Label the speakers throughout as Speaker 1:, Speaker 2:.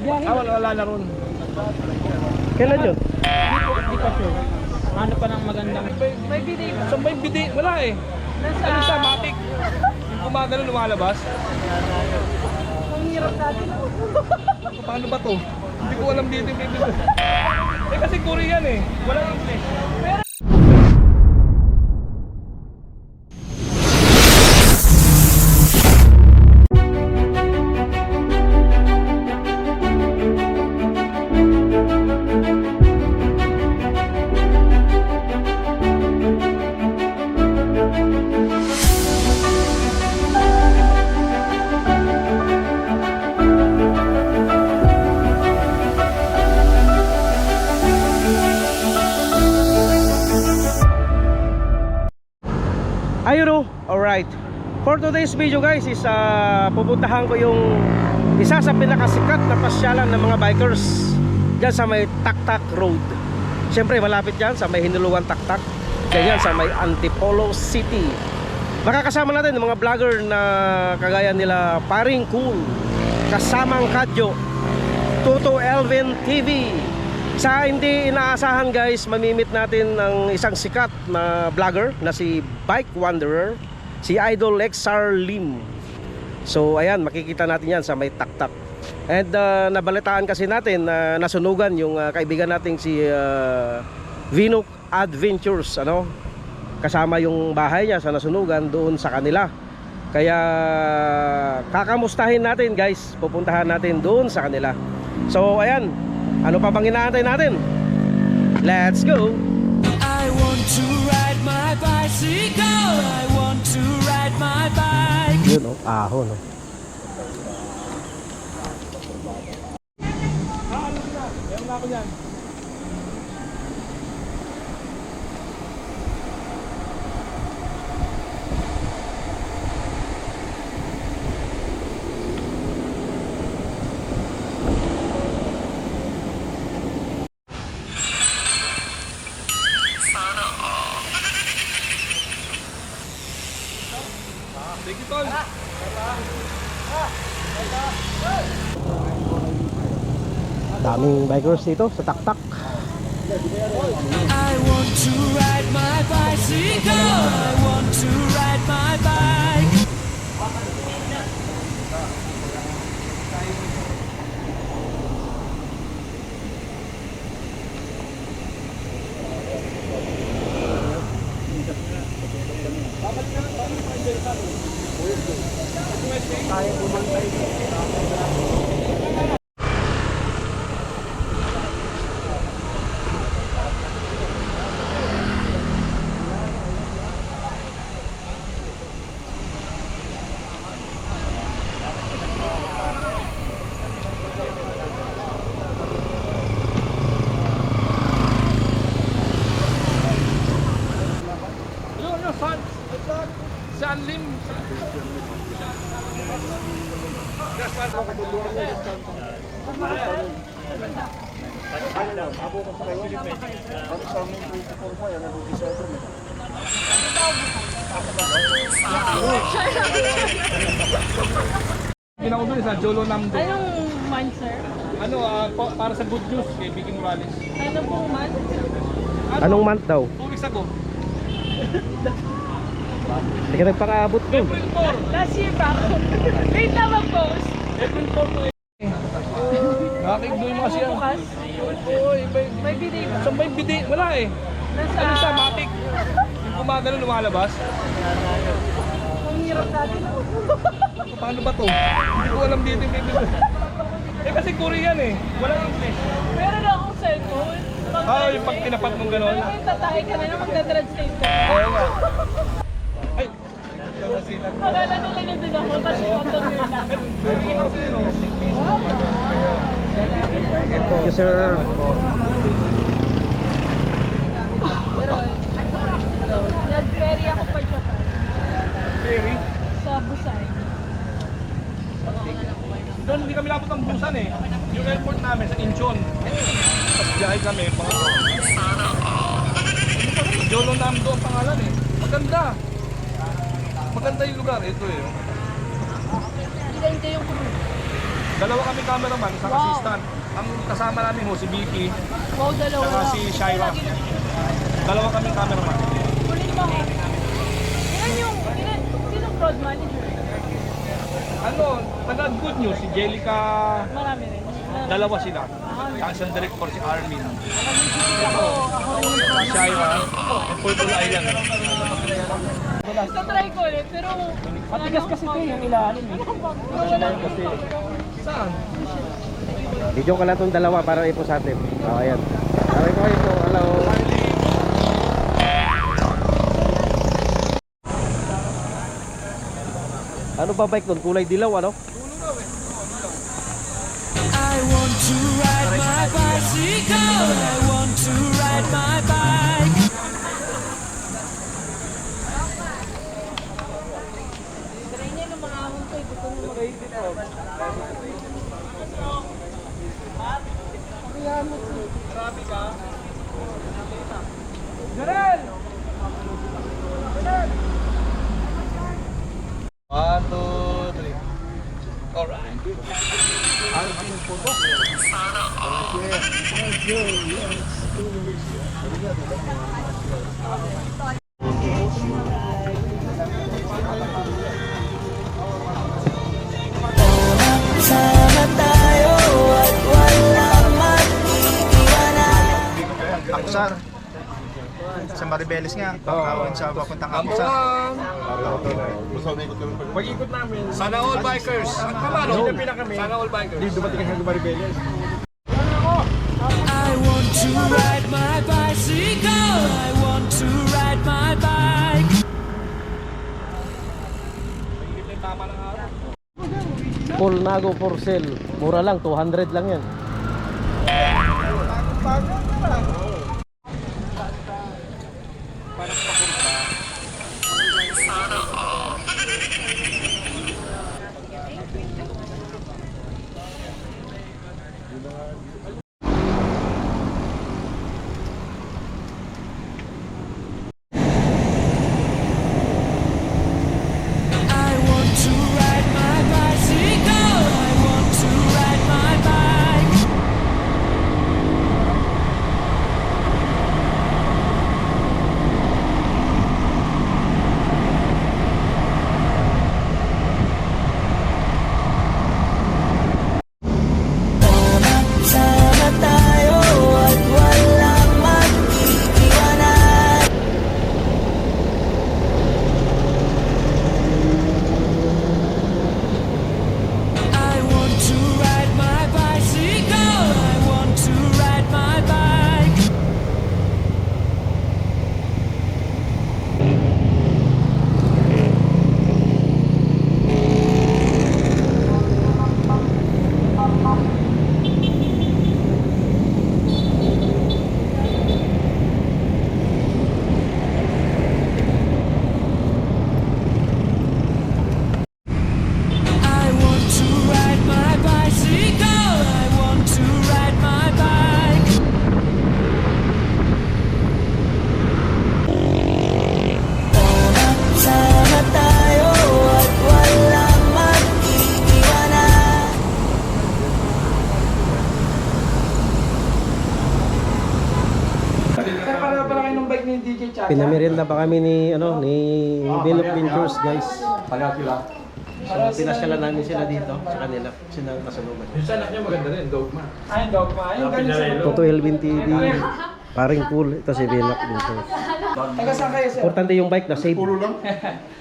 Speaker 1: Ah, wala, wala na ron.
Speaker 2: Kailan yun?
Speaker 3: Hindi pa sure. Ano pa ng magandang...
Speaker 1: May bidi. Saan ba yung bidi? Wala eh.
Speaker 4: Nasa...
Speaker 1: Ano siya, matik. Yung gumagano lumalabas.
Speaker 4: Ang hirap natin.
Speaker 1: Paano ba to? Hindi ko alam dito yung bidi. Eh kasi Korean eh. Walang English.
Speaker 2: Ayun o, alright. For today's video guys is uh, pupuntahan ko yung isa sa pinakasikat na pasyalan ng mga bikers dyan sa may Taktak Road. Siyempre malapit dyan sa may Hinuluan Taktak. Ganyan sa may Antipolo City. Makakasama natin yung mga vlogger na kagaya nila Paring Cool, Kasamang Kadyo, Tuto Elvin TV. Sa hindi inaasahan guys, mamimit natin ng isang sikat na vlogger na si Bike Wanderer, si Idol XR Lim. So ayan, makikita natin yan sa may taktak. And uh, nabalitaan kasi natin na nasunugan yung uh, kaibigan nating si uh, Vinuk Adventures, ano? Kasama yung bahay niya sa nasunugan doon sa kanila. Kaya kakamustahin natin guys, pupuntahan natin doon sa kanila. So ayan, ano pa bang inaantay natin? Let's go!
Speaker 5: I want to ride my bicycle. I want to ride my bike.
Speaker 2: Yun oh, ahon oh.
Speaker 1: Meron na ako yan.
Speaker 2: Daming bikers dito sa taktak.
Speaker 5: I want to ride my bicycle. I want to ride my bike.
Speaker 1: Yun, San Lim. Ginawa ko dun sa Jolo Namdo.
Speaker 4: Anong month, sir?
Speaker 1: Ano, pa- para sa good news kay Vicky Morales.
Speaker 4: Ano pong month?
Speaker 2: Anong month daw?
Speaker 1: Two weeks ago.
Speaker 2: Hindi ka nagpakaabot
Speaker 1: 4.
Speaker 4: Last year pa ako. Late na mag-post.
Speaker 1: April 4 to eh. Nakakigdo yung mga siya.
Speaker 4: Bukas.
Speaker 1: Oo.
Speaker 4: May bidi ba?
Speaker 1: Saan ba yung bidi? Wala eh.
Speaker 4: Nasa...
Speaker 1: Ano siya, matik. Yung gumagano lumalabas.
Speaker 4: Ang hirap natin.
Speaker 1: Paano ba to? Hindi ko alam dito yung bidi. Eh kasi Korean eh. Walang English.
Speaker 4: Meron akong cellphone. Pag-
Speaker 1: Ah, pag tinapat mong gano'n.
Speaker 4: Mo yung tatay ka na na magta-translate ka.
Speaker 1: Oo nga.
Speaker 4: Akala nila na din ako kasi content nila.
Speaker 2: Thank sir.
Speaker 4: Nag-ferry ako pa Japan.
Speaker 1: Ferry.
Speaker 4: Sa Busan.
Speaker 1: Doon hindi kami labot ng busan eh. Yung airport namin sa Incheon. Tapos biyahe kami. Mga... Jolo Namdo ang pangalan eh. Maganda. Maganda yung lugar. Ito eh.
Speaker 4: Kayo yung crew?
Speaker 1: Dalawa kami cameraman, isang
Speaker 4: Wow.
Speaker 1: assistant. Ang kasama namin ho, si Vicky,
Speaker 4: Wow, dalawa.
Speaker 1: saka si Shaira. Dalawa kami cameraman.
Speaker 4: Kunin mo. Ilan yung, ilan, sinong fraud manager?
Speaker 1: Ano, taga good news, si Jellica,
Speaker 4: Marami rin.
Speaker 1: Dalawa sila. Ang isang director si Armin. Si Shaira, yung Purple Island.
Speaker 4: Gusto try ko ulit, pero...
Speaker 3: Matigas kasi ito yung ilalim eh.
Speaker 4: Wala kasi.
Speaker 1: Saan?
Speaker 2: Video ka lang itong dalawa para ipo sa atin. Oh, ayan. Sabi ko po, hello. Ano ba bike doon? Kulay dilaw ano?
Speaker 5: I want to ride my bicycle. I want to ride my bike.
Speaker 6: Akusar. Sa Maribeles nga, pagkawan sa papuntang Akusar.
Speaker 1: Pag-ikot namin. Sana all bikers. Kamano, hindi kami. Sana all bikers. Dito dumating ka sa Maribeles.
Speaker 5: Ride my bicycle. I want to ride my bike.
Speaker 2: Full Nago for sale. Mura lang, 200 lang yan.
Speaker 5: I
Speaker 2: Pinamerienda pa kami ni ano ni Bill Ventures guys. So pinasyalan namin sila dito sa kanila. Sila kasalubong.
Speaker 3: Ayun, dogma. Ayun, galing sa
Speaker 2: Toto Elvin TV. Paring cool. Ito si of Ventures.
Speaker 3: Taga saan kayo, sir?
Speaker 2: Importante yung bike na save.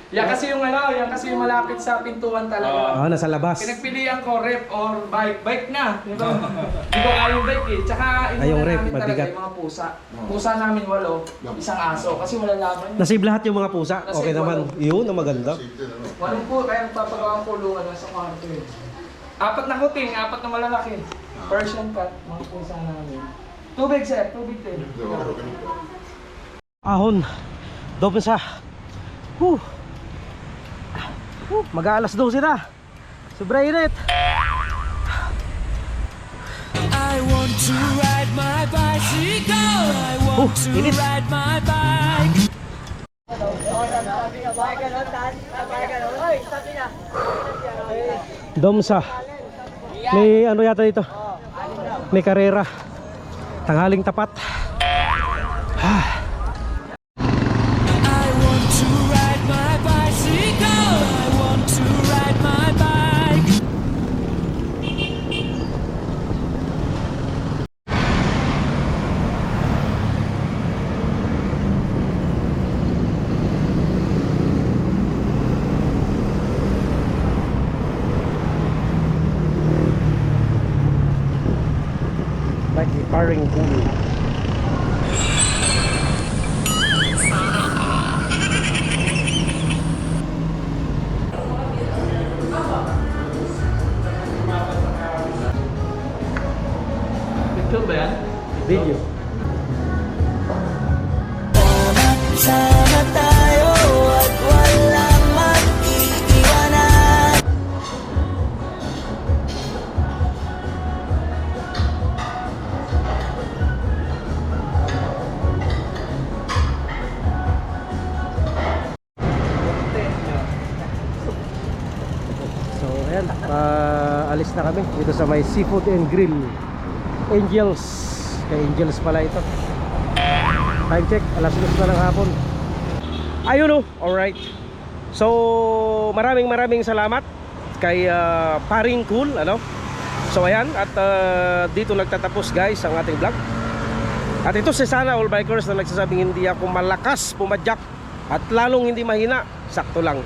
Speaker 3: Yan kasi yung ano, yan kasi yung malapit sa pintuan talaga.
Speaker 2: Ah, nasa labas.
Speaker 3: Pinagpilian ko rep or bike. Bike na. Di ba? Hindi ko kaya yung bike eh. Tsaka
Speaker 2: Ay, yung
Speaker 3: inuna
Speaker 2: rep,
Speaker 3: namin talaga
Speaker 2: mabigat.
Speaker 3: yung mga pusa. Pusa namin walo, isang aso. Kasi wala laman yun.
Speaker 2: Nasave lahat yung mga pusa.
Speaker 3: Nasave
Speaker 2: Okay naman. Yun na maganda.
Speaker 3: Walong po, kaya nagpapagawa ang kulungan lang sa kwarto eh. Apat na kuting, apat na malalaki. Persian cat, mga pusa namin. Tubig sir, tubig din.
Speaker 2: Ahon. Doon sa. Huh. Huh. Mag-aalas 12 na. Sobra init.
Speaker 5: I want to ride my bicycle. I want to
Speaker 2: init.
Speaker 5: ride my bike.
Speaker 2: Domsa. May ano yata dito? May karera. Tanghaling tapat.
Speaker 5: I
Speaker 2: Paring pool.
Speaker 3: Picture ba yan?
Speaker 2: Video. Na kami dito sa may Seafood and Grill. Angels. Kay Angels pala ito. Time check, alas 2 na ng hapon. Ayun oh, alright. So maraming maraming salamat kay ah, Paring Cool, ano? So ayan, at ah, dito nagtatapos guys ang ating vlog. At ito si Sana All Bikers na nagsasabing hindi ako malakas pumadyak at lalong hindi mahina, sakto lang.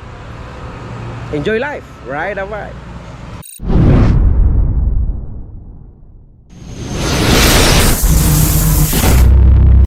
Speaker 2: Enjoy life, ride a bike.